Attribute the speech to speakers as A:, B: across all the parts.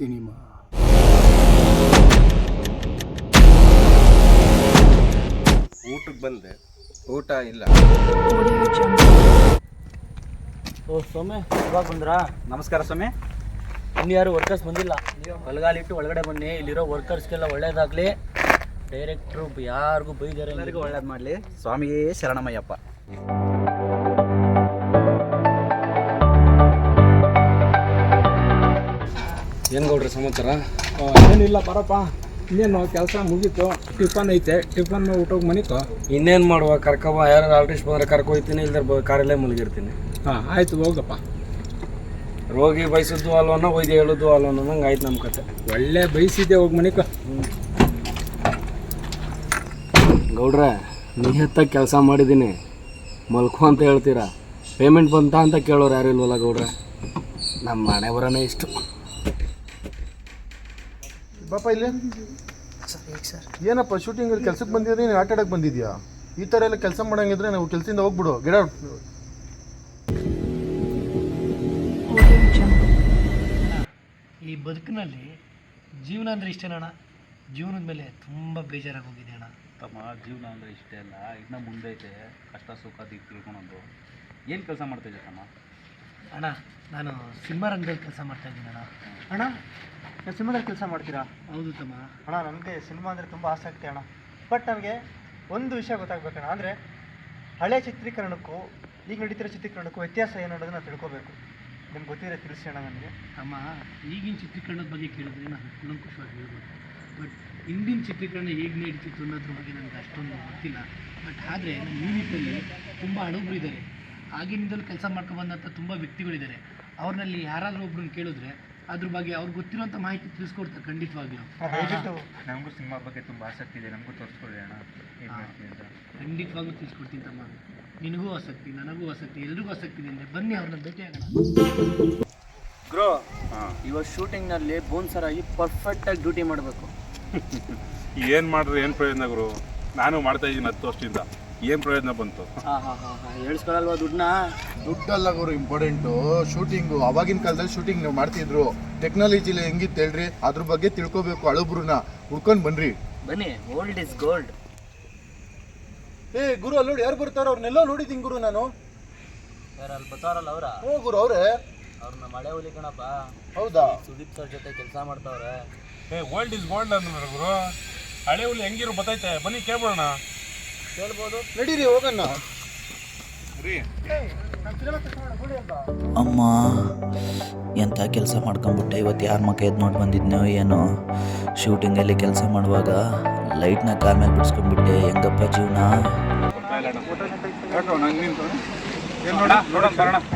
A: Cinema.
B: ಊಟಕ್ಕೆ ಬಂದೆ. ಊಟ ಇಲ್ಲ.
C: ಓ ಸ್ವಾಮಿ ಇವಾಗ ಬಂದ್ರಾ? ನಮಸ್ಕಾರ ಸ್ವಾಮಿ. ಇನ್ನು ಯಾರು ವರ್ಕರ್ಸ್ ಬಂದಿಲ್ಲ. ಬಲಗಾಲಿಟ್ಟು ಒಳಗಡೆ ಬನ್ನಿ. ಇಲ್ಲಿರೋ ವರ್ಕರ್ಸ್ಗೆಲ್ಲ ಒಳ್ಳೇದಾಗಲಿ. ಡೈರೆಕ್ಟ್ರು ಯಾರಿಗೂ ಬೈದಾರೆ ಎಲ್ಲರಿಗೂ ಒಳ್ಳೇದು ಮಾಡಲಿ. ಸ್ವಾಮಿಯೇ ಶರಣಮಯ್ಯಪ್ಪ.
D: ಏನು ಗೌಡ್ರಿ ಸಮಾಚಾರ
A: ಏನಿಲ್ಲ ಬರಪ್ಪ ಇನ್ನೇನು ಕೆಲಸ ಮುಗೀತು. ಟಿಫನ್ ಐತೆ ಟಿಫನ್ ಊಟಕ್ಕೆ ಮನಿತು
D: ಇನ್ನೇನು ಮಾಡುವ? ಕರ್ಕವ ಯಾರು ಆರ್ಟಿಸ್ಟ್ ಬಂದರೆ ಕರ್ಕೊ ಹೋಗ್ತೀನಿ ಇಲ್ದ್ರ ಕಾರಲ್ಲೇ ಮುಳುಗಿರ್ತೀನಿ.
A: ಹಾಂ ಆಯ್ತು ಹೋಗಪ್ಪ.
D: ರೋಗಿ ಬಯಸಿದ್ದು ಅಲ್ವನ್ನ ವೈದ್ಯ ಹೇಳೋದು ಅಲ್ವನ್ನ ನಂಗೆ ಆಯ್ತು ನಮ್ಮ ಕತೆ.
A: ಒಳ್ಳೆ ಬಯಸಿದ್ದೆ ಹೋಗಿ ಮನಿಕೋ.
D: ಗೌಡ್ರೆ ನಿಯತ್ತಾಗಿ ಕೆಲಸ ಮಾಡಿದ್ದೀನಿ. ಮಲ್ಕೋ ಅಂತ ಹೇಳ್ತೀರಾ? ಪೇಮೆಂಟ್ ಬಂತ ಅಂತ ಕೇಳೋರು ಯಾರು ಇಲ್ವಲ್ಲ ಗೌಡ್ರೆ? ನಮ್ಮ ಮನೆ ಬರೋನೇ ಇಷ್ಟು.
E: ಬಾಪ ಇಲ್ಲಿ? ಏನಪ್ಪ ಶೂಟಿಂಗ್ ಕೆಲ್ಸಕ್ಕೆ ಬಂದಿದ್ರೆ ನೀನು ಆಟ ಆಡಕ್ಕೆ ಬಂದಿದ್ಯಾ? ಈ ಥರ ಎಲ್ಲ ಕೆಲಸ ಮಾಡಂಗಿದ್ರೆ ನಾವು ಕೆಲಸದಿಂದ ಹೋಗ್ಬಿಡು. ಗಿಡ
C: ಈ ಬದುಕಿನಲ್ಲಿ ಜೀವನ ಅಂದರೆ ಇಷ್ಟೇನಣ್ಣ ಜೀವನದ ಮೇಲೆ ತುಂಬ ಬೇಜಾರಾಗಿ ಹೋಗಿದೆ ಅಣ್ಣ.
F: ತಮ್ಮ ಜೀವನ ಅಂದರೆ ಇಷ್ಟೇ ಅಲ್ಲ. ಮುಂದೆ ಮುಂದೈತೆ ಕಷ್ಟ ಸುಖ ದಿಕ್ಕು ತಿಳ್ಕೊಳೋದು. ಏನು ಕೆಲಸ ಮಾಡ್ತಾಯಿದ್ದೆ ತಮ್ಮ?
C: ಅಣ್ಣ ನಾನು ಸಿನಿಮಾ ರಂಗದಲ್ಲಿ ಕೆಲಸ ಮಾಡ್ತಾ ಇದ್ದೀನಿ ಅಣ್ಣ.
G: ಅಣ್ಣ ನೀವು ಸಿನಿಮಾದಲ್ಲಿ ಕೆಲಸ ಮಾಡ್ತೀರಾ?
C: ಹೌದು ತಮ್ಮ.
G: ಅಣ್ಣ ನನಗೆ ಸಿನಿಮಾ ಅಂದರೆ ತುಂಬ ಆಸಕ್ತಿ ಅಣ್ಣ. ಬಟ್ ನನಗೆ ಒಂದು ವಿಷಯ ಗೊತ್ತಾಗಬೇಕಣ್ಣ. ಅಂದರೆ ಹಳೆ ಚಿತ್ರೀಕರಣಕ್ಕೂ ಈಗ ನಡೀತಿರೋ ಚಿತ್ರೀಕರಣಕ್ಕೂ ವ್ಯತ್ಯಾಸ ಏನು ಅನ್ನೋದನ್ನ ನಾನು ತಿಳ್ಕೊಬೇಕು. ನಿಮ್ಗೆ ಗೊತ್ತಿರೋ ತಿಳಿಸಿ ಅಣ್ಣ ನನಗೆ.
C: ಅಮ್ಮ ಈಗಿನ ಚಿತ್ರೀಕರಣದ ಬಗ್ಗೆ ಕೇಳಿದ್ರೆ ನಾನು ಕುಲಂಕುಷವಾಗಿ ಹೇಳ್ಬೋದು. ಬಟ್ ಹಿಂದಿನ ಚಿತ್ರೀಕರಣ ಹೇಗೆ ನಡೀತಿತ್ತು ಅನ್ನೋದ್ರ ಬಗ್ಗೆ ನನಗೆ ಅಷ್ಟೊಂದು ಗೊತ್ತಿಲ್ಲ. ಬಟ್ ಆದರೆ ನಮ್ಮ ಯೂನಿಟ್ನಲ್ಲಿ ತುಂಬ ಹಡುಗರು ಇದ್ದಾರೆ ಆಗಿನಿಂದಲೂ ಕೆಲಸ ಮಾಡ್ಕೊಬಂದಂಥ ತುಂಬ ವ್ಯಕ್ತಿಗಳಿದ್ದಾರೆ. ಅವ್ರನ್ನಲ್ಲಿ ಯಾರಾದರೂ ಒಬ್ರನ್ನ ಕೇಳಿದ್ರೆ ಅದ್ರ ಬಗ್ಗೆ ಅವ್ರಿಗೆ ಗೊತ್ತಿರೋಂಥ ಮಾಹಿತಿ ತಿಳಿಸ್ಕೊಡ್ತಾರೆ ಖಂಡಿತವಾಗ್ಲೂ
F: ನಮಗೂ ಸಿನಿಮಾ ಬಗ್ಗೆ ತುಂಬ ಆಸಕ್ತಿ ಇದೆ ನಮಗೂ ತೋರಿಸ್ಕೊಳ್ಳಿ ಅಣ್ಣ. ಏನು ಅಂತ.
C: ಖಂಡಿತವಾಗ್ಲೂ ತಿಳಿಸ್ಕೊಡ್ತೀನಿ ತಮ್ಮ. ನಿನಗೂ ಆಸಕ್ತಿ ನನಗೂ ಆಸಕ್ತಿ ಎಲ್ರಿಗೂ ಆಸಕ್ತಿ ಇದೆ ಅಂದರೆ ಬನ್ನಿ ಅವ್ರನ್ನ ಭೇಟಿ ಆಗೋಣ.
H: ಗ್ರೋ ಇವಾಗ ಶೂಟಿಂಗ್ನಲ್ಲಿ ಬೋನ್ಸರ್ ಆಗಿ ಪರ್ಫೆಕ್ಟಾಗಿ ಡ್ಯೂಟಿ ಮಾಡಬೇಕು.
I: ಏನು ಮಾಡಿದ್ರೆ ಏನು ಪ್ರಯೋಜನ ಗುರು? ನಾನು ಮಾಡ್ತಾ ಇದ್ದೀನಿ ಹತ್ತು ವರ್ಷದಿಂದ. ಏನು ಪ್ರಯೋಜನ ಬಂತು?
H: ಹಾಂ ಹಾಂ ಹಾಂ ಹಾಂ. ಹೇಳ್ಸ್ಕೊಳಲ್ವಾ ದುಡ್ಡನ್ನ?
E: ದುಡ್ಡಲ್ಲ ಗುರು ಇಂಪಾರ್ಟೆಂಟು ಶೂಟಿಂಗು ಅವಾಗಿನ ಕಾಲದಲ್ಲಿ ಶೂಟಿಂಗ್ ನೀವು ಮಾಡ್ತಿದ್ರು. ಟೆಕ್ನಾಲಜಿಲಿ ಹೆಂಗಿತ್ತು ಹೇಳ್ರಿ? ಅದ್ರ ಬಗ್ಗೆ ತಿಳ್ಕೊಬೇಕು ಹಳಬ್ರನ್ನ ಹುಡ್ಕೊಂಡು ಬನ್ರಿ.
H: ಬನ್ನಿ ಓಲ್ಡ್ ಇಸ್ ಗೋಲ್ಡ್
E: ಏ ಗುರು ಅಲ್ಲಿ ನೋಡಿ ಯಾರು ಬರ್ತಾರೋ ಅವ್ರನ್ನೆಲ್ಲ ನೋಡಿದ್ದೀನಿ ಗುರು ನಾನು.
H: ಯಾರು ಅಲ್ಲಿ ಬರ್ತಾರಲ್ಲ ಅವರ?
E: ಹ್ಞೂ ಗುರು ಅವರೇ?
H: ಅವ್ರನ್ನ ಮಳೆ ಹುಲಿ ಕಣಪ್ಪ.
E: ಹೌದಾ?
H: ಸುದೀಪ್ ಸರ್ ಜೊತೆ ಕೆಲಸ ಮಾಡ್ತಾವ್ರೆ.
I: ಏ ಓಲ್ಡ್ ಇಸ್ ಗೋಲ್ಡ್ ಅಂದ್ರೆ ಗುರು. ಹಳೆ ಹುಲಿ ಹೆಂಗಿರು ಬತ್ತೈತೆ ಬನ್ನಿ ಕೇಳ್ಬೋಣ
E: ನಡೀರಿ ಹೋಗಣ್ಣ
J: ಅಮ್ಮ ಎಂಥ ಕೆಲಸ ಮಾಡ್ಕೊಂಬಿಟ್ಟೆ ಇವತ್ತು ಯಾರ ಮಕ್ಕ ಎದ್ದು ನೋಡಿ ಬಂದಿದ್ನೋ ಏನೋ? ಶೂಟಿಂಗಲ್ಲಿ ಕೆಲಸ ಮಾಡುವಾಗ ಲೈಟ್ನ ಕಾರ್ ಮೇಲೆ ಬಿಡಿಸ್ಕೊಂಡ್ಬಿಟ್ಟೆ. ಹೆಂಗಪ್ಪ ಜೀವನ?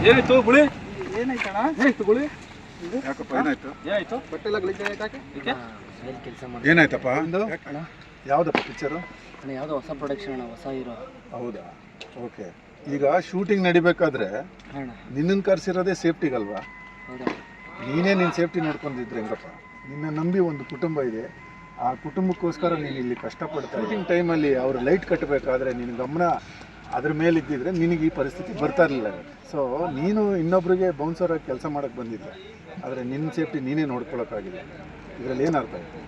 F: ಏನಿತ್ತು ಗುಳಿ?
E: ಯಾಕಪ್ಪ ಏನಾಯ್ತು?
F: ಏನಾಯ್ತು?
E: ಬಟ್ಟೆ ಎಲ್ಲ ಗಲೀಜ್ ಆಯ್ತಾಕೆ
C: ಎಲ್ಲಿ ಕೆಲಸ ಮಾಡಿ
E: ಏನಾಯ್ತಪ್ಪ? ಯಾವ್ದಪ್ಪ ಪಿಕ್ಚರು
C: ಅಣ್ಣ ಯಾವುದೋ ಹೊಸ ಪ್ರೊಡಕ್ಷನ್ ಅಣ್ಣ ಹೊಸ ಹೀರೋ
E: ಹೌದಾ? ಓಕೆ ಈಗ ಶೂಟಿಂಗ್ ನಡಿಬೇಕಾದ್ರೆ
C: ಅಣ್ಣ.
E: ನಿನ್ನನ್ನು ಕರೆಸಿರೋದೇ ಸೇಫ್ಟಿಗಲ್ವಾ
C: ಹೌದಾ?
E: ನೀನೇ ನಿನ್ನ ಸೇಫ್ಟಿ ನೋಡ್ಕೊಂಡಿದ್ರೆ ಹೆಂಗಪ್ಪ? ನಿನ್ನ ನಂಬಿ ಒಂದು ಕುಟುಂಬ ಇದೆ. ಆ ಕುಟುಂಬಕ್ಕೋಸ್ಕರ ನೀನು ಇಲ್ಲಿ ಕಷ್ಟಪಡ್ತಾ ಶೂಟಿಂಗ್ ಟೈಮಲ್ಲಿ ಅವ್ರು ಲೈಟ್ ಕಟ್ಟಬೇಕಾದ್ರೆ ನಿನ್ನ ಗಮನ ಅದ್ರ ಮೇಲೆ ಇದ್ದಿದ್ರೆ ನಿನಗೆ ಈ ಪರಿಸ್ಥಿತಿ ಬರ್ತಾ ಇರಲಿಲ್ಲ. ಸೊ ನೀನು ಇನ್ನೊಬ್ರಿಗೆ ಬೌನ್ಸರ್ ಆಗಿ ಕೆಲಸ ಮಾಡೋಕ್ಕೆ ಬಂದಿದ್ದೆ ಆದರೆ ನಿನ್ನ ಸೇಫ್ಟಿ ನೀನೇ ನೋಡ್ಕೊಳಕ್ಕಾಗಿಲ್ಲ ಇದರಲ್ಲಿ ಏನು ಅರ್ಥ ಆಯಿತು?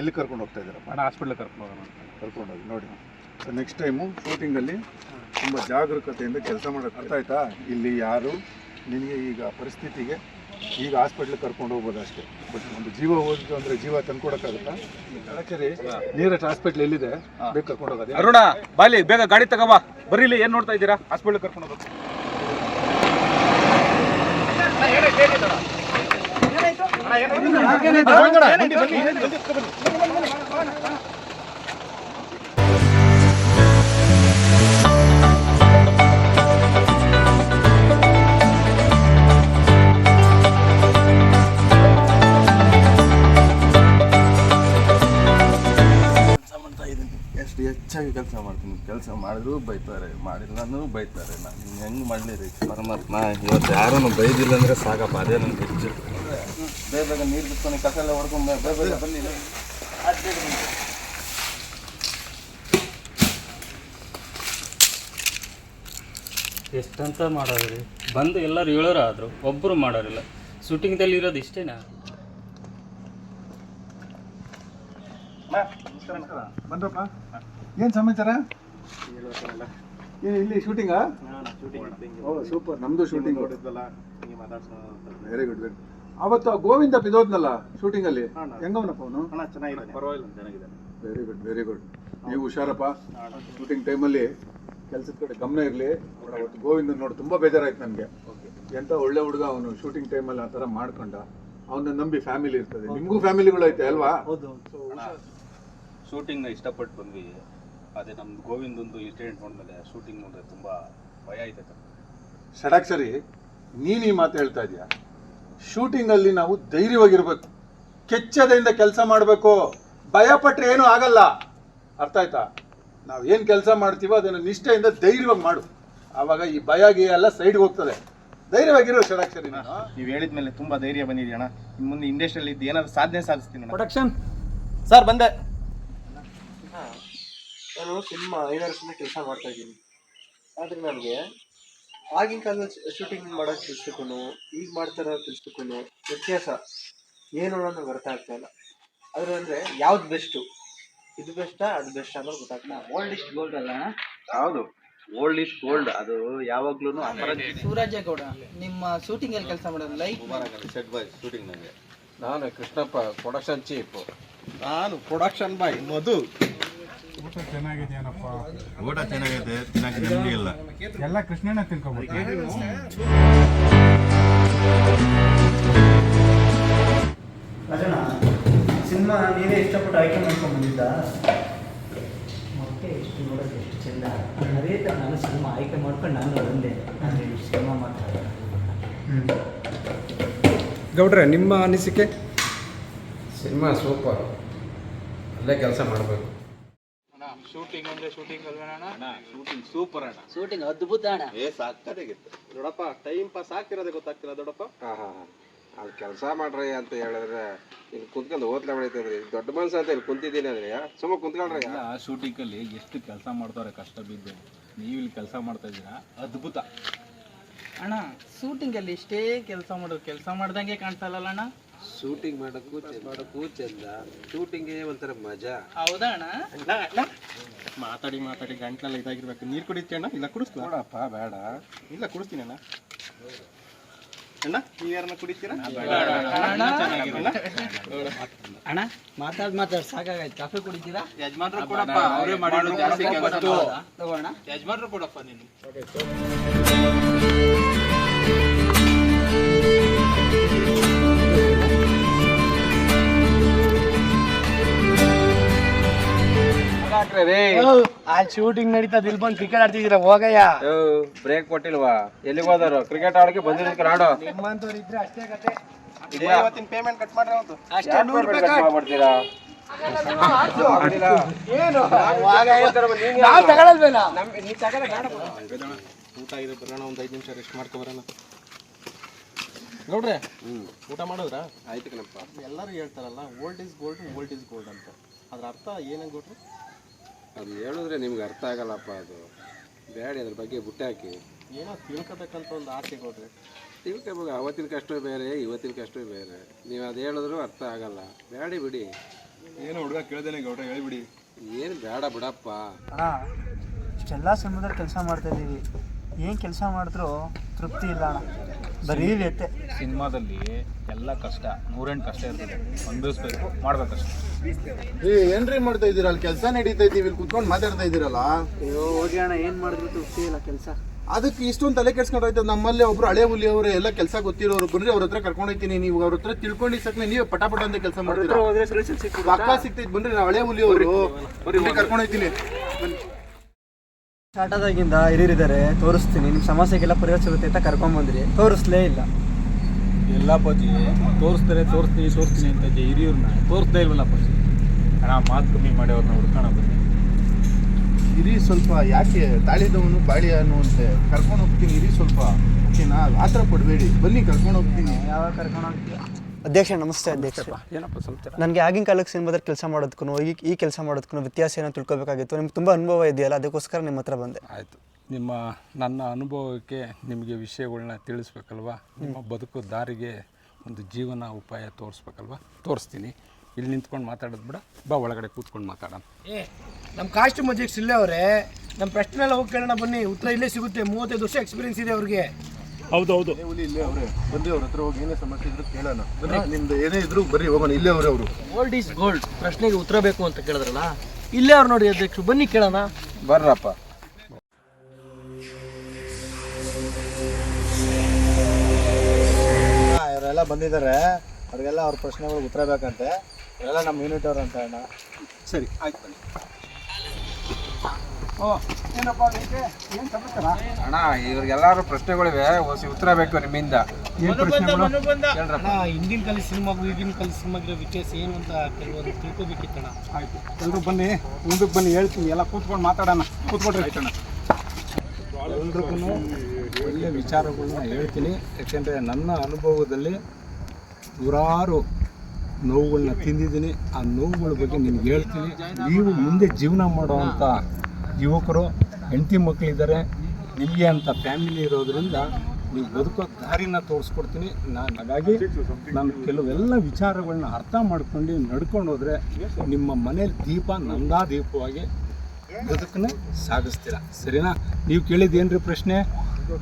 E: ಎಲ್ಲಿ ಕರ್ಕೊಂಡು ಹೋಗ್ತಾ ಇದ್ದೀರಪ್ಪ?
F: ಅಣ್ಣ ಹಾಸ್ಪಿಟ್ಲಿಗೆ ಕರ್ಕೊಂಡು ಹೋಗೋಣ
E: ಕರ್ಕೊಂಡೋಗಿ ನೋಡಿ. ಸೊ ನೆಕ್ಸ್ಟ್ ಟೈಮು ಶೂಟಿಂಗಲ್ಲಿ ತುಂಬ ಜಾಗರೂಕತೆಯಿಂದ ಕೆಲಸ ಮಾಡೋಕ್ಕೆ ಅರ್ಥ ಆಯ್ತಾ? ಇಲ್ಲಿ ಯಾರು ನಿನಗೆ ಈಗ ಪರಿಸ್ಥಿತಿಗೆ ಈಗ ಹಾಸ್ಪಿಟ್ಲಿಗೆ ಕರ್ಕೊಂಡು ಹೋಗ್ಬೋದು ಅಷ್ಟೇ. ಬಟ್ ಒಂದು ಜೀವ ಹೋದ್ರು ಅಂದರೆ ಜೀವ ತಂದ್ಕೊಡೋಕ್ಕಾಗತ್ತಾ? ಕಳಚೇರಿ ನಿಯರೆಸ್ಟ್ ಹಾಸ್ಪಿಟ್ಲ್ ಎಲ್ಲಿದೆ? ಬೇಗ ಕರ್ಕೊಂಡು ಹೋಗೋದು.
F: ಅರುಣ ಬಾಲಿ ಬೇಗ ಗಾಡಿ ತಗೋಬಾ ಬರೀಲಿ ಏನು ನೋಡ್ತಾ ಇದ್ದೀರಾ? ಹಾಸ್ಪಿಟ್ಲಿಗೆ ಕರ್ಕೊಂಡು ಹೋಗ್ಬೇಕು
B: ಎಷ್ಟು ಹೆಚ್ಚಾಗಿ ಕೆಲಸ ಮಾಡ್ತೀನಿ. ಕೆಲಸ ಮಾಡಿದ್ರು ಬೈತಾರೆ ಮಾಡಿಲ್ಲನೂ ಬೈತಾರೆ. ನಾನು ಹೆಂಗೆ ಮಾಡಲಿರಿ? ಪರಮಾತ್ಮ ಇವತ್ತು ಯಾರನ್ನು ಬೈದಿಲ್ಲ ಅಂದರೆ ಸಾಕಪ್ಪ ಅದೇ ನನಗೆ ಹೆಚ್ಚು. ಬೇಗ ಬೇಗ ನೀರು ಬಿಟ್ಕೊಂಡು ಕಸ ಎಲ್ಲ ಹೊಡ್ಕೊಂಡು ಬೇಗ ಬೇಗ ಬನ್ನಿ.
F: ಎಷ್ಟಂತ ಮಾಡೋದ್ರಿ? ಬಂದು ಎಲ್ಲರೂ ಹೇಳೋರು ಆದರು ಒಬ್ಬರು ಮಾಡೋರಿಲ್ಲ. ಶೂಟಿಂಗ್ದಲ್ಲಿ ಇರೋದು ಇಷ್ಟೇನಾ?
E: ಬಂದ್ರಪ್ಪ? ಏನು ಸಮಾಚಾರ? ಏನು ಇಲ್ಲಿ ಶೂಟಿಂಗಾ? ಓ ಸೂಪರ್. ನಮ್ಮದು ಶೂಟಿಂಗ್ ವೆರಿ ಗುಡ್ ವೆರಿ ಅವತ್ತು ಆ ಗೋವಿಂದ ಬಿದ್ದೋದ್ನಲ್ಲ ಶೂಟಿಂಗಲ್ಲಿ? ಹೆಂಗವನಪ್ಪ ಅವನು? ವೆರಿ ಗುಡ್ ವೆರಿ ಗುಡ್ ನೀವು ಹುಷಾರಪ್ಪ. ಶೂಟಿಂಗ್ ಟೈಮಲ್ಲಿ ಕೆಲಸದ ಕಡೆ ಗಮನ ಇರಲಿ. ಅವತ್ತು ಗೋವಿಂದ ನೋಡಿ ತುಂಬ ಬೇಜಾರಾಯ್ತು ನನಗೆ. ಎಂತ ಒಳ್ಳೆ ಹುಡುಗ ಅವನು ಶೂಟಿಂಗ್ ಟೈಮಲ್ಲಿ ಆ ಥರ ಮಾಡ್ಕೊಂಡ. ಅವನ್ನ ನಂಬಿ ಫ್ಯಾಮಿಲಿ ಇರ್ತದೆ. ನಿಮಗೂ ಫ್ಯಾಮಿಲಿಗಳು ಐತೆ ಅಲ್ವಾ?
F: ಶೂಟಿಂಗ್ನ ಇಷ್ಟಪಟ್ಟು ಬಂದ್ವಿ. ಅದೇ ನಮ್ದು ಗೋವಿಂದೊಂದು ಇನ್ಸಿಡೆಂಟ್ ನೋಡಿದ್ಮೇಲೆ ಶೂಟಿಂಗ್ ನೋಡಿದ್ರೆ ತುಂಬ ಭಯ ಆಯ್ತೈತ
E: ಸಡಕ್ ಸರಿ ನೀನು ಈ ಮಾತು ಹೇಳ್ತಾ ಇದೀಯ? ಶೂಟಿಂಗಲ್ಲಿ ನಾವು ಧೈರ್ಯವಾಗಿರ್ಬೇಕು. ಕೆಚ್ಚದೆಯಿಂದ ಕೆಲಸ ಮಾಡಬೇಕು. ಭಯ ಪಟ್ರೆ ಏನೂ ಆಗಲ್ಲ. ಅರ್ಥ ಆಯ್ತಾ? ನಾವು ಏನು ಕೆಲಸ ಮಾಡ್ತೀವೋ ಅದನ್ನು ನಿಷ್ಠೆಯಿಂದ ಧೈರ್ಯವಾಗಿ ಮಾಡು. ಆವಾಗ ಈ ಭಯ ಗಿಯ ಎಲ್ಲ ಸೈಡ್ಗೆ ಹೋಗ್ತದೆ. ಧೈರ್ಯವಾಗಿರು ಷಡಾಕ್ಷರಿ ನೀನು.
G: ನೀವು ಹೇಳಿದ ಮೇಲೆ ತುಂಬ ಧೈರ್ಯ ಬಂದಿದೆಯಣ್ಣ ಮುಂದೆ ಇಂಡಸ್ಟ್ರಿಯಲ್ಲಿ ಇದ್ದು ಏನಾದ್ರು ಸಾಧನೆ ಸಾಧಿಸ್ತೀನಿ
A: ಪ್ರೊಡಕ್ಷನ್
G: ಸರ್ ಬಂದೆ. ನಾನು ಸಿನಿಮಾ ಐದು ವರ್ಷದಿಂದ ಕೆಲಸ ಮಾಡ್ತಾ ಇದ್ದೀನಿ. ಆದರೆ ನನಗೆ ಆಗಿನ ಕಾಲದಲ್ಲಿ ಶೂಟಿಂಗ್ ಮಾಡೋಕ್ಕೆ ಕೆಲ್ಸಕ್ಕೂ ಈಗ ಮಾಡ್ತಾರೋ ಕೆಲ್ಸಕ್ಕೂ ವ್ಯತ್ಯಾಸ ಏನು ಅನ್ನೋದು ಆಗ್ತಾ ಇಲ್ಲ. ಆದರೆ ಅಂದರೆ ಯಾವ್ದು ಬೆಸ್ಟು ಇದು ಬೆಸ್ಟಾ ಅದು ಬೆಸ್ಟ್ ಅನ್ನೋದು ಗೊತ್ತಾಗ್ತಾ
H: ಓಲ್ಡ್ ಇಸ್ಟ್ ಗೋಲ್ಡ್ ಅಲ್ಲ?
F: ಹೌದು. ಓಲ್ಡ್ ಇಸ್ಟ್ ಗೋಲ್ಡ್ ಅದು ಯಾವಾಗ್ಲೂ
H: ಸೂರಜೇಗೌಡ ನಿಮ್ಮ ಶೂಟಿಂಗ್ ಅಲ್ಲಿ ಕೆಲಸ ಮಾಡೋದು ಲೈಫ್
B: ಸೆಟ್ ಬಾಯ್ ಶೂಟಿಂಗ್ ನನಗೆ
D: ನಾನು ಕೃಷ್ಣಪ್ಪ ಪ್ರೊಡಕ್ಷನ್ ಚೀಫ್
G: ನಾನು ಪ್ರೊಡಕ್ಷನ್ ಬಾಯ್ ಮಧು.
I: ಊಟ ಚೆನ್ನಾಗಿದೆಯೇನಪ್ಪ?
B: ಊಟ ಚೆನ್ನಾಗೈತೆ ತಿನ್ನಕ್ಕೆ ನೆಮ್ಮದಿ ಇಲ್ಲ.
I: ಎಲ್ಲ ಕೃಷ್ಣನ ತಿನ್ಕೋಬೇಕು
G: ರಾಜಣ್ಣ ಸಿನಿಮಾ ನೀವೇ ಇಷ್ಟಪಟ್ಟು ಆಯ್ಕೆ ಮಾಡ್ಕೊಂಡು ಬಂದಿದ್ದ?
H: ಮತ್ತೆ ಎಷ್ಟು ನೋಡೋಕೆ ಎಷ್ಟು ಚೆಂದ. ಅದೇ ಥರ ನಾನು ಸಿನಿಮಾ ಆಯ್ಕೆ ಮಾಡ್ಕೊಂಡು ನಾನು ಬಂದೆ. ನಾನು ಸಿನಿಮಾ ಮಾಡ್ತಾರೆ
A: ಗೌಡ್ರೆ ನಿಮ್ಮ ಅನಿಸಿಕೆ?
D: Cinema super. ಅಲ್ಲೇ ಕೆಲಸ ಮಾಡಬೇಕು.
F: ಶೂಟಿಂಗ್ ಅಂದ್ರೆ ಶೂಟಿಂಗ್ ಶೂಟಿಂಗ್ ಸೂಪರ್ ಅಣ್ಣ.
H: ಶೂಟಿಂಗ್ ಅದ್ಭುತ ಅಣ್ಣ.
B: ಏ ಸಾಕಾಗಿತ್ತು
G: ನೋಡಪ್ಪ ಟೈಮ್ ಪಾಸ್ ಆಗ್ತಿರೋದೇ ಗೊತ್ತಾಗ್ತಿಲ್ಲ ದೊಡ್ಡಪ್ಪ?
D: ಹಾ ಹಾ ಹಾಂ. ಅಲ್ಲಿ ಕೆಲಸ ಮಾಡ್ರಿ ಅಂತ ಹೇಳಿದ್ರೆ ಇಲ್ಲಿ ಕುಂತ್ಕೊಂಡು ಓದ್ಲಾ ಹೊಡಿತದ್ರಿ ದೊಡ್ಡ ಮನ್ಸ ಅಂತ ಇಲ್ಲಿ ಕುಂತಿದ್ದೀನಿ ಅಂದ್ರೆ ಸುಮ್ಮ ಶೂಟಿಂಗ್
F: ಶೂಟಿಂಗಲ್ಲಿ ಎಷ್ಟು ಕೆಲಸ ಮಾಡ್ತಾರೆ ಕಷ್ಟ ಬಿದ್ದು. ನೀವು ಇಲ್ಲಿ ಕೆಲಸ ಮಾಡ್ತಾ ಇದ್ದೀರಾ? ಅದ್ಭುತ.
H: ಅಣ್ಣ ಶೂಟಿಂಗ್ ಅಲ್ಲಿ ಇಷ್ಟೇ ಕೆಲಸ ಮಾಡೋದು ಕೆಲಸ ಮಾಡ್ದಂಗೆ ಕಾಣ್ಸಲ್ಲ ಅಣ್ಣ?
D: ಶೂಟಿಂಗ್ ಮಾಡೋಕ್ಕೂ ಮಾಡೋಕ್ಕೂ ಚಂದ. ಶೂಟಿಂಗೇ ಒಂಥರ ಮಜಾ.
H: ಹೌದಾ ಅಣ್ಣ?
G: ಮಾತಾಡಿ ಮಾತಾಡಿ ಗಂಟ್ಲೆಲ್ಲ ಇದಾಗಿರ್ಬೇಕು. ನೀರು ಕುಡಿತೀಯ ಅಣ್ಣ? ಇಲ್ಲ ಕುಡಿಸ್ತೀನಿ
D: ನೋಡಪ್ಪ ಬೇಡ.
G: ಇಲ್ಲ ಕುಡಿಸ್ತೀನಿ ಅಣ್ಣ. ಅಣ್ಣ ನೀವು ಯಾರನ್ನ ಕುಡಿತೀರಾ?
H: ಅಣ್ಣ ಮಾತಾಡ್ ಮಾತಾಡ್. ಸಾಕಾಗಾಯ್ತು. ಕಾಫಿ ಕುಡಿತೀರಾ?
F: ಯಜಮಾನ್ರು ಕೊಡಪ್ಪ. ಅವರೇ ಮಾಡಿರೋದು ಜಾಸ್ತಿ ಕೆಲಸ.
H: ತಗೋಣ
F: ಯಜಮಾನ್ರು ಕೊಡಪ್ಪ ನೀನು.
C: ಆ ಶೂಟಿಂಗ್ ನಡೀತಾ ಇಲ್ಲಿ ಬಂದು ಕ್ರಿಕೆಟ್ ಆಡ್ತಿದ್ರ ಹೋಗಯ್ಯ.
D: ಬ್ರೇಕ್ ಕೊಟ್ಟಿಲ್ವಾ? ಎಲ್ಲಿಗೆ ಹೋದಾರು ಕ್ರಿಕೆಟ್ ಆಡಕ್ಕೆ ಬಂದಿದ್ದಕ್ಕೆ ನಾಡು.
C: ನಿಮ್ಮಂತವ್ರು ಇದ್ರೆ ಅಷ್ಟೇ ಕತೆ
G: ಇವತ್ತಿನ ಪೇಮೆಂಟ್ ಕಟ್ ಮಾಡ್ರಿ ಅವತ್ತು
C: ಅಷ್ಟೇ ನೂರು ರೂಪಾಯಿ ಕಟ್.
D: ಮಾಡ್ತೀರಾ
C: ಏನು? ನಾವು ತಗೊಳಲ್ವೇನಾ?
G: ಊಟ ಇದೆ ಬರೋಣ ಒಂದು ಐದು ನಿಮಿಷ ರೆಸ್ಟ್ ಮಾಡ್ಕೊ ಬರೋಣ ನೋಡ್ರೆ ಊಟ ಮಾಡಿದ್ರ?
D: ಆಯ್ತು ಕಣಪ್ಪ.
G: ಎಲ್ಲರೂ ಹೇಳ್ತಾರಲ್ಲ old is gold old is gold ಅಂತ. ಅದ್ರ ಅರ್ಥ ಏನಂಗ್
D: ಅದು ಹೇಳಿದ್ರೆ ನಿಮ್ಗೆ ಅರ್ಥ ಆಗಲ್ಲಪ್ಪ ಅದು. ಬೇಡ ಅದ್ರ ಬಗ್ಗೆ ಬುಟ್ಟೆ ಹಾಕಿ.
G: ಏನೋ ತಿಳ್ಕೊಬೇಕಂತ ಒಂದು ಆಸೆ ಕೊಡ್ರಿ.
D: ತಿಳ್ಕೊಬೇಕು ಅವತ್ತಿನ ಕಷ್ಟ ಬೇರೆ ಇವತ್ತಿನ ಕಷ್ಟ ಬೇರೆ. ನೀವು ಅದು ಹೇಳಿದ್ರು ಅರ್ಥ ಆಗಲ್ಲ. ಬೇಡಿ ಬಿಡಿ.
I: ಏನು ಹುಡುಗ ಕೇಳ್ದೇನೆ ಗೌಡ್ರೆ ಹೇಳಿಬಿಡಿ.
D: ಏನು ಬೇಡ ಬಿಡಪ್ಪ.
G: ಅಣ್ಣ ಇಷ್ಟೆಲ್ಲ ಸಮುದ್ರ ಕೆಲಸ ಮಾಡ್ತಾ ಇದ್ದೀವಿ. ಏನು ಕೆಲಸ ಮಾಡಿದ್ರು ತೃಪ್ತಿ ಇಲ್ಲ ಅಣ್ಣ. ಬರೀ ವ್ಯತೆ
F: ಸಿನಿಮಾದಲ್ಲಿ ಎಲ್ಲ ಕಷ್ಟ ನೂರೆಂಟು ಕಷ್ಟ ಇರ್ತದೆ. ಅನುಭವಿಸ್ಬೇಕು ಮಾಡ್ಬೇಕಷ್ಟೆ.
E: ಏ ಏನ್ರಿ ಮಾಡ್ತಾ ಇದ್ದೀರಲ್ಲ ಅಲ್ಲಿ ಕೆಲಸ ನಡೀತಾ ಇದ್ದೀವಿ ಇಲ್ಲಿ ಕುತ್ಕೊಂಡು ಮಾತಾಡ್ತಾ ಇದ್ದೀರಲ್ಲ?
G: ಅಯ್ಯೋ ಹೋಗಿ ಅಣ್ಣ ಏನು ಮಾಡಿದ್ರು ತೃಪ್ತಿ ಇಲ್ಲ ಕೆಲಸ.
E: ಅದಕ್ಕೆ ಇಷ್ಟೊಂದು ತಲೆ ಕೆಡ್ಸ್ಕೊಂಡು ಹೋಯ್ತದೆ ನಮ್ಮಲ್ಲಿ ಒಬ್ರು ಹಳೆ ಹುಲಿ ಅವರು ಎಲ್ಲ ಕೆಲಸ ಗೊತ್ತಿರೋರು. ಬಂದ್ರೆ ಅವ್ರ ಹತ್ರ ಕರ್ಕೊಂಡು ಹೋಗ್ತೀನಿ. ನೀವು ಅವ್ರ ಹತ್ರ ತಿಳ್ಕೊಂಡು ಸಕ್ನೆ ನೀವೇ ಪಟ ಪಟ ಅಂತ ಕೆಲಸ ಮಾಡ್ತೀರಾ?
G: ಬಂದ್ರೆ
E: ಅಕ್ಕ ಸಿಗ್ತೈತೆ ಬನ್ರಿ ನಾವು ಹಳೆ ಹುಲಿ ಅವರು ಕರ್ಕೊಂಡು ಹೋಗ್ತೀನಿ.
G: ಸ್ಟಾರ್ಟ್ ಆದಾಗಿಂದ ಹಿರಿಯರಿದ್ದಾರೆ ತೋರಿಸ್ತೀನಿ. ನಿಮ್ಮ ಸಮಸ್ಯೆಗೆಲ್ಲ ಪರಿಹಾರ ಸಿಗುತ್ತೆ ಅಂತ ಕರ್ಕೊಂಬಂದ್ರಿ ತೋರಿಸ್ಲೇ ಇಲ್ಲ.
F: ಎಲ್ಲ ಪತಿ ತೋರಿಸ್ತಾರೆ ತೋರಿಸ್ತೀನಿ ತೋರಿಸ್ತೀನಿ ಅಂತ ಇದ್ದೆ ಹಿರಿಯವ್ರನ್ನ ತೋರಿಸ್ದೇ ಇಲ್ವಲ್ಲ ಪತಿ ಹಣ ಮಾತು ಕಮ್ಮಿ ಮಾಡಿ ಅವ್ರನ್ನ ಹುಡ್ಕೋಣ ಬನ್ನಿ.
E: ಇರಿ ಸ್ವಲ್ಪ ಯಾಕೆ ತಾಳಿದವನು ಬಾಳಿಯ ಅನ್ನುವಂತೆ ಕರ್ಕೊಂಡು ಹೋಗ್ತೀನಿ. ಇರಿ ಸ್ವಲ್ಪ ಓಕೆನಾ? ಆತರ ಪಡಬೇಡಿ. ಬನ್ನಿ ಕರ್ಕೊಂಡು ಹೋಗ್ತೀನಿ.
G: ಯಾವಾಗ ಕರ್ಕೊಂಡು ಹೋಗ್ತೀಯ? ಅಧ್ಯಕ್ಷ ನಮಸ್ತೆ ಅಧ್ಯಕ್ಷ.
A: ಏನಪ್ಪ ಸಮಾಚಾರ
G: ನನಗೆ ಆಗಿನ ಕಾಲಕ್ಕೆ ಸಿನಿಮಾದಲ್ಲಿ ಕೆಲಸ ಮಾಡೋದಕ್ಕೂ ಈ ಈ ಕೆಲಸ ಮಾಡೋದಕ್ಕೂ ವ್ಯತ್ಯಾಸ ಏನೋ ತಿಳ್ಕೊಬೇಕಾಗಿತ್ತು. ನಿಮ್ಗೆ ತುಂಬ ಅನುಭವ ಇದೆಯಲ್ಲ ಅದಕ್ಕೋಸ್ಕರ ನಿಮ್ಮ ಹತ್ರ ಬಂದೆ.
A: ಆಯಿತು. ನಿಮ್ಮ ನನ್ನ ಅನುಭವಕ್ಕೆ ನಿಮಗೆ ವಿಷಯಗಳನ್ನ ತಿಳಿಸ್ಬೇಕಲ್ವಾ? ನಿಮ್ಮ ಬದುಕು ದಾರಿಗೆ ಒಂದು ಜೀವನ ಉಪಾಯ ತೋರಿಸ್ಬೇಕಲ್ವಾ? ತೋರಿಸ್ತೀನಿ. ಇಲ್ಲಿ ನಿಂತ್ಕೊಂಡು ಮಾತಾಡೋದು ಬಿಡ ಬಾ ಒಳಗಡೆ ಕೂತ್ಕೊಂಡು ಮಾತಾಡೋಣ.
C: ಏ ನಮ್ಮ ಕಾಸ್ಟ್ಯೂಮ್ ಅಧ್ಯಕ್ಷ ಇಲ್ಲೇ ಅವರೇ. ನಮ್ಮ ಪ್ರಶ್ನೆಲ್ಲ ಹೋಗಿ ಕೇಳೋಣ ಬನ್ನಿ. ಉತ್ತರ ಇಲ್ಲೇ ಸಿಗುತ್ತೆ. ಮೂವತ್ತೈದು ವರ್ಷ ಎಕ್ಸ್ಪೀರಿಯನ್ಸ್ ಇದೆ ಅವ್ರಿಗೆ.
I: ಹೌದೌದು
E: ಹುಲಿ ಇಲ್ಲೇ ಅವರೇ ಬಂದು ಅವ್ರ ಹತ್ರ ಹೋಗಿ ಏನೇ ಸಮಸ್ಯೆ ಇದ್ರು ಕೇಳೋಣ. ಬನ್ನಿ ನಿಮ್ದು ಏನೇ ಇದ್ರು ಬರ್ರಿ ಹೋಗೋಣ ಇಲ್ಲೇ ಅವರೇ ಅವರು.
H: ಗೋಲ್ಡ್ ಈಸ್ ಗೋಲ್ಡ್ ಪ್ರಶ್ನೆಗೆ ಉತ್ತರ ಬೇಕು ಅಂತ ಕೇಳಿದ್ರಲ್ಲ ಇಲ್ಲೇ ಅವ್ರು ನೋಡಿ ಅಧ್ಯಕ್ಷರು ಬನ್ನಿ ಕೇಳೋಣ.
B: ಬರ್ರಪ್ಪ.
G: ಇವರೆಲ್ಲ ಬಂದಿದ್ದಾರೆ. ಅವ್ರಿಗೆಲ್ಲ ಅವ್ರ ಪ್ರಶ್ನೆಗಳಿಗೆ ಉತ್ತರ ಬೇಕಂತೆ. ಇವರೆಲ್ಲ ನಮ್ಮ ಯೂನಿಟ್ ಅವ್ರು ಅಂತ ಅಣ್ಣ.
A: ಸರಿ ಆಯ್ತು ಬನ್ನಿ ಏನಪ್ಪ ಏನು ಸಮಾಚಾರ?
B: ಅಣ್ಣ ಇವ್ರಿಗೆಲ್ಲಾರು ಪ್ರಶ್ನೆಗಳಿವೆ ಹೊಸ ಉತ್ತರ ಬೇಕು ನಿಮ್ಮಿಂದ.
A: ಏನು ಪ್ರಶ್ನೆಗಳು
C: ಅಣ್ಣ ಹಿಂದಿನ ಕಾಲ ಸಿನಿಮಾಗೂ ಈಗಿನ ಕಾಲ ಸಿನಿಮಾಗಿರೋ ವ್ಯತ್ಯಾಸ ಏನು ಅಂತ ಕೆಲವೊಂದು ತಿಳ್ಕೊಬೇಕಿತ್ತಣ್ಣ
A: ಆಯ್ತು. ಎಲ್ಲರೂ ಬನ್ನಿ ಮುಂದಕ್ಕೆ ಬನ್ನಿ ಹೇಳ್ತೀನಿ. ಎಲ್ಲ ಕೂತ್ಕೊಂಡು ಮಾತಾಡೋಣ. ಕೂತ್ಕೊಂಡ್ರೆ ಆಯ್ತಣ್ಣ ಎಲ್ರಿಗೂ ಒಳ್ಳೆಯ ವಿಚಾರಗಳನ್ನ ಹೇಳ್ತೀನಿ. ಯಾಕೆಂದರೆ ನನ್ನ ಅನುಭವದಲ್ಲಿ ನೂರಾರು ನೋವುಗಳನ್ನ ತಿಂದಿದ್ದೀನಿ. ಆ ನೋವುಗಳ ಬಗ್ಗೆ ನಿಮ್ಗೆ ಹೇಳ್ತೀನಿ. ನೀವು ಮುಂದೆ ಜೀವನ ಮಾಡುವಂಥ ಯುವಕರು ಹೆಂಡತಿ ಮಕ್ಕಳಿದ್ದಾರೆ ನಿಮಗೆ ಅಂತ ಫ್ಯಾಮಿಲಿ ಇರೋದ್ರಿಂದ ನೀವು ಬದುಕೋ ದಾರಿನ ತೋರಿಸ್ಕೊಡ್ತೀನಿ. ನಾನು ಹಾಗಾಗಿ ನಾನು ಕೆಲವೆಲ್ಲ ವಿಚಾರಗಳನ್ನ ಅರ್ಥ ಮಾಡ್ಕೊಂಡು ನಡ್ಕೊಂಡು ಹೋದರೆ ನಿಮ್ಮ ಮನೇಲಿ ದೀಪ ನಂದಾ ದೀಪವಾಗಿ ಬದುಕನ್ನ ಸಾಗಿಸ್ತೀರ. ಸರಿನಾ? ನೀವು ಕೇಳಿದ್ದೇನ್ರಿ ಪ್ರಶ್ನೆ?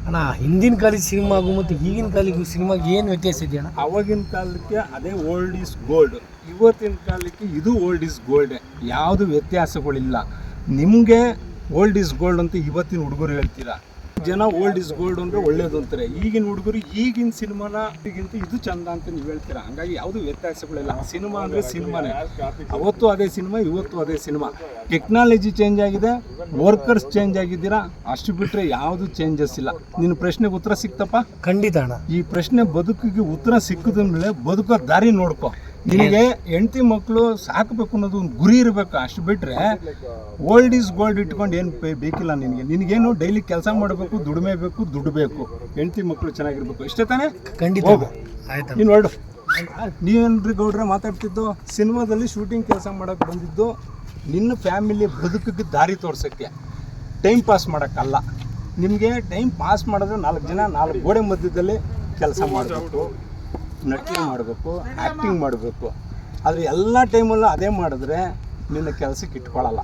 C: ಅಣ್ಣ ಹಿಂದಿನ ಕಾಲದ ಸಿನಿಮಾಗೂ ಮತ್ತು ಈಗಿನ ಕಾಲಿಗೂ ಸಿನಿಮಾಗೆ ಏನು ವ್ಯತ್ಯಾಸ ಇದೆಯಣ್ಣ ಅವಾಗಿನ
A: ಆವಾಗಿನ ಕಾಲಕ್ಕೆ ಅದೇ ಓಲ್ಡ್ ಈಸ್ ಗೋಲ್ಡ್ ಇವತ್ತಿನ ಕಾಲಕ್ಕೆ ಇದು ಓಲ್ಡ್ ಈಸ್ ಗೋಲ್ಡ್ ಯಾವುದು ವ್ಯತ್ಯಾಸಗಳಿಲ್ಲ. ನಿಮಗೆ ಓಲ್ಡ್ ಈಸ್ ಗೋಲ್ಡ್ ಅಂತ ಇವತ್ತಿನ ಹುಡುಗರು ಹೇಳ್ತೀರಾ? ಜನ ಓಲ್ಡ್ ಇಸ್ ಗೋಲ್ಡ್ ಅಂದರೆ ಒಳ್ಳೇದು ಅಂತಾರೆ. ಈಗಿನ ಹುಡುಗರು ಈಗಿನ ಸಿನಿಮಾನ ಈಗಿಂತ ಇದು ಚಂದ ಅಂತ ನೀವು ಹೇಳ್ತೀರಾ? ಹಂಗಾಗಿ ಯಾವುದು ವ್ಯತ್ಯಾಸಗಳಿಲ್ಲ. ಸಿನಿಮಾ ಅಂದರೆ ಸಿನಿಮಾನೇ. ಅವತ್ತು ಅದೇ ಸಿನಿಮಾ ಇವತ್ತು ಅದೇ ಸಿನಿಮಾ. ಟೆಕ್ನಾಲಜಿ ಚೇಂಜ್ ಆಗಿದೆ. ವರ್ಕರ್ಸ್ ಚೇಂಜ್ ಆಗಿದ್ದೀರಾ? ಅಷ್ಟು ಬಿಟ್ಟರೆ ಯಾವುದು ಚೇಂಜಸ್ ಇಲ್ಲ. ನಿನ್ನ ಪ್ರಶ್ನೆಗೆ ಉತ್ತರ ಸಿಕ್ತಪ್ಪ?
C: ಖಂಡಿತ ಅಣ್ಣ.
A: ಈ ಪ್ರಶ್ನೆ ಬದುಕಿಗೆ ಉತ್ತರ ಸಿಕ್ಕಿದ ಮೇಲೆ ಬದುಕೋ ದಾರಿ ನೋಡ್ಕೊ. ನಿನಗೆ ಹೆಂಡತಿ ಮಕ್ಕಳು ಸಾಕಬೇಕು ಅನ್ನೋದು ಒಂದು ಗುರಿ ಇರಬೇಕು ಅಷ್ಟು ಬಿಟ್ಟರೆ ಓಲ್ಡ್ ಈಸ್ ಗೋಲ್ಡ್ ಇಟ್ಕೊಂಡು ಏನು ಬೇಕಿಲ್ಲ ನಿನಗೆ. ನಿನಗೇನು ಡೈಲಿ ಕೆಲಸ ಮಾಡಬೇಕು ದುಡಿಮೆ ಬೇಕು ದುಡ್ಡು ಬೇಕು ಹೆಂಡತಿ ಮಕ್ಕಳು ಚೆನ್ನಾಗಿರ್ಬೇಕು. ಇಷ್ಟೇ ತಾನೇ?
C: ಖಂಡಿತ. ಆಯ್ತು.
A: ನೀನು ಹೊರಡು ನೀವೇನ್ರಿ ಗೌಡ್ರೆ ಮಾತಾಡ್ತಿದ್ದು? ಸಿನಿಮಾದಲ್ಲಿ ಶೂಟಿಂಗ್ ಕೆಲಸ ಮಾಡೋಕ್ಕೆ ಬಂದಿದ್ದು ನಿನ್ನ ಫ್ಯಾಮಿಲಿ ಬದುಕಿಗೆ ದಾರಿ ತೋರ್ಸೋಕ್ಕೆ. Time pass ಮಾಡೋಕ್ಕಲ್ಲ. ನಿಮಗೆ ಟೈಮ್ ಪಾಸ್ ಮಾಡಿದ್ರೆ ನಾಲ್ಕು ಜನ ನಾಲ್ಕು ಗೋಡೆ ಮಧ್ಯದಲ್ಲಿ ಕೆಲಸ ಮಾಡಬೇಕು. ನಟನೆ ಮಾಡಬೇಕು ಆ್ಯಕ್ಟಿಂಗ್ ಮಾಡಬೇಕು. ಆದರೆ ಎಲ್ಲ ಟೈಮಲ್ಲೂ ಅದೇ ಮಾಡಿದ್ರೆ ನಿನ್ನ ಕೆಲಸಕ್ಕೆ ಇಟ್ಕೊಳ್ಳಲ್ಲ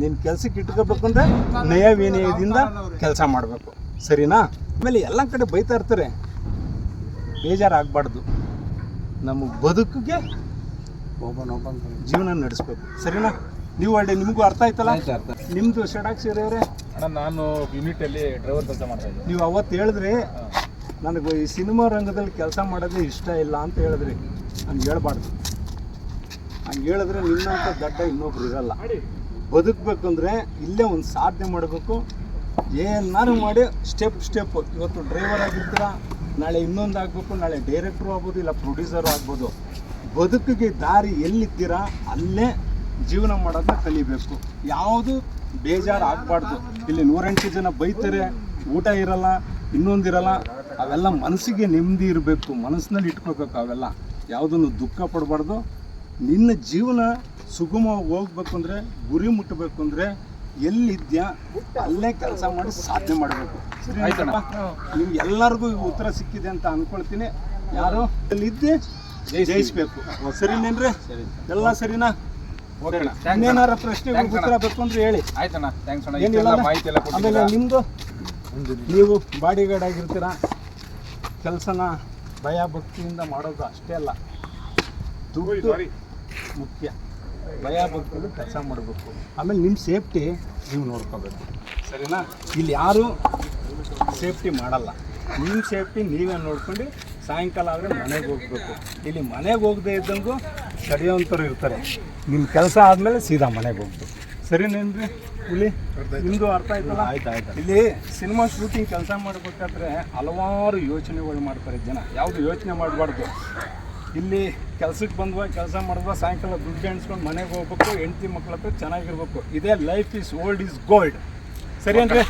A: ನಿನ್ನ ಕೆಲಸಕ್ಕೆ ಅಂದರೆ ನಯ ವಿನಯದಿಂದ ಕೆಲಸ ಮಾಡಬೇಕು. ಸರಿನಾ? ಆಮೇಲೆ ಎಲ್ಲ ಕಡೆ ಬೈತಾ ಇರ್ತಾರೆ. ಬೇಜಾರಾಗಬಾರ್ದು. ನಮ್ಮ ಬದುಕಿಗೆ ಜೀವನ ನಡೆಸ್ಬೇಕು. ಸರಿನಾ? ನೀವು ಒಳ್ಳೆ ನಿಮಗೂ ಅರ್ಥ ಆಯ್ತಲ್ಲ? ನಿಮ್ಮದು ಅವರೇ.
F: ಅಣ್ಣ ನಾನು ಯೂನಿಟಲ್ಲಿ ಡ್ರೈವರ್ ಕೆಲಸ ಮಾಡ್ತಾ
A: ನೀವು ಅವತ್ತು ಹೇಳಿದ್ರಿ ನನಗೆ ಈ ಸಿನಿಮಾ ರಂಗದಲ್ಲಿ ಕೆಲಸ ಮಾಡೋದೇ ಇಷ್ಟ ಇಲ್ಲ ಅಂತ ಹೇಳಿದ್ರಿ ಹಂಗೆ ಹೇಳ್ಬಾರ್ದು. ಹಂಗೆ ಹೇಳಿದ್ರೆ ನಿನ್ನಂಥ ದಡ್ಡ ಇನ್ನೊಬ್ರು ಇರಲ್ಲ. ಬದುಕಬೇಕಂದ್ರೆ ಇಲ್ಲೇ ಒಂದು ಸಾಧನೆ ಮಾಡಬೇಕು. ಏನಾರು ಮಾಡಿ ಸ್ಟೆಪ್ ಸ್ಟೆಪ್ ಇವತ್ತು ಡ್ರೈವರ್ ಆಗಿರ್ತೀರ, ನಾಳೆ ಇನ್ನೊಂದು ಆಗಬೇಕು, ನಾಳೆ ಡೈರೆಕ್ಟ್ರು ಆಗ್ಬೋದು, ಇಲ್ಲ ಪ್ರೊಡ್ಯೂಸರು ಆಗ್ಬೋದು. ಬದುಕಿಗೆ ದಾರಿ ಎಲ್ಲಿದ್ದೀರಾ, ಅಲ್ಲೇ ಜೀವನ ಮಾಡೋದನ್ನ ಕಲಿಬೇಕು. ಯಾವುದು ಬೇಜಾರು ಆಗಬಾರ್ದು. ಇಲ್ಲಿ ನೂರೆಂಟು ಜನ ಬೈತಾರೆ, ಊಟ ಇರಲ್ಲ ಇನ್ನೊಂದಿರಲ್ಲ ಅವೆಲ್ಲ ಮನಸ್ಸಿಗೆ ನೆಮ್ಮದಿ ಇರಬೇಕು ಮನಸ್ಸಿನಲ್ಲಿ ಇಟ್ಕೋಬೇಕು ಅವೆಲ್ಲ. ಯಾವುದನ್ನು ದುಃಖ ಪಡಬಾರ್ದು ನಿನ್ನ ಜೀವನ ಸುಗಮವಾಗಿ ಹೋಗ್ಬೇಕು ಅಂದರೆ ಗುರಿ ಮುಟ್ಟಬೇಕು ಅಂದರೆ ಎಲ್ಲಿದ್ಯಾ ಅಲ್ಲೇ ಕೆಲಸ ಮಾಡಿ ಸಾಧನೆ ಮಾಡಬೇಕು. ನಿಮ್ಗೆ ಎಲ್ಲರಿಗೂ ಉತ್ತರ ಸಿಕ್ಕಿದೆ ಅಂತ ಅನ್ಕೊಳ್ತೀನಿ. ಯಾರು? ಎಲ್ಲಿದ್ದೆ? ಜಯಿಸ್ಬೇಕು. ಸರಿನೇನ್ರಿ ಎಲ್ಲ ಸರಿನಾ? ಇನ್ನೇನಾರ ಪ್ರಶ್ನೆಗಳು ಉತ್ತರ ಬೇಕು ಅಂದ್ರೆ ಹೇಳಿ.
F: ಆಯ್ತಣ್ಣ. ಥ್ಯಾಂಕ್ಸ್ ಅಣ್ಣ. ಮಾಹಿತಿ ಎಲ್ಲ
A: ಆಮೇಲೆ ನಿಮ್ಮದು ನೀವು ಬಾಡಿ ಗಾರ್ಡ್ ಆಗಿರ್ತೀರ ಕೆಲಸನ ಭಯ ಭಕ್ತಿಯಿಂದ ಮಾಡೋದು ಅಷ್ಟೇ ಅಲ್ಲ. ದುಡ್ಡು ಮುಖ್ಯ. ಭಯ ಭಕ್ತಿಯಿಂದ ಕೆಲಸ ಮಾಡಬೇಕು. ಆಮೇಲೆ ನಿಮ್ಮ ಸೇಫ್ಟಿ ನೀವು ನೋಡ್ಕೋಬೇಕು. ಸರಿನಾ? ಇಲ್ಲಿ ಯಾರು ಸೇಫ್ಟಿ ಮಾಡಲ್ಲ. ನಿಮ್ಮ ಸೇಫ್ಟಿ ನೀವೇ ನೋಡ್ಕೊಂಡು ಸಾಯಂಕಾಲ ಆದರೆ ಮನೆಗೆ ಹೋಗ್ಬೇಕು. ಇಲ್ಲಿ ಮನೆಗೆ ಹೋಗದೆ ಇದ್ದಂಗೂ ತಡೆಯೋಂಥವ್ರು ಇರ್ತಾರೆ. ನಿಮ್ಮ ಕೆಲಸ ಆದಮೇಲೆ ಸೀದಾ ಮನೆಗೆ ಹೋಗ್ಬೇಕು. ಸರಿನೇನ್ರಿ ಹುಲಿ? ನಿಮ್ದು ಅರ್ಥ ಆಯ್ತಲ್ಲ? ಆಯ್ತು ಆಯ್ತು. ಇಲ್ಲಿ ಸಿನಿಮಾ ಶೂಟಿಂಗ್ ಕೆಲಸ ಮಾಡಬೇಕಾದ್ರೆ ಹಲವಾರು ಯೋಚನೆಗಳು ಮಾಡ್ತಾರೆ ಜನ. ಯಾವುದು ಯೋಚನೆ ಮಾಡಬಾರ್ದು. ಇಲ್ಲಿ ಕೆಲ್ಸಕ್ಕೆ ಬಂದ್ವ ಕೆಲಸ ಮಾಡಿದ್ವ ಸಾಯಂಕಾಲ ದುಡ್ಡು ಎಣಿಸ್ಕೊಂಡು ಮನೆಗೆ ಹೋಗ್ಬೇಕು ಹೆಂಡತಿ ಮಕ್ಕಳ ಹತ್ರ ಚೆನ್ನಾಗಿರ್ಬೇಕು. ಇದೇ life is old is gold ಸರಿ ಅಂದ್ರೆ?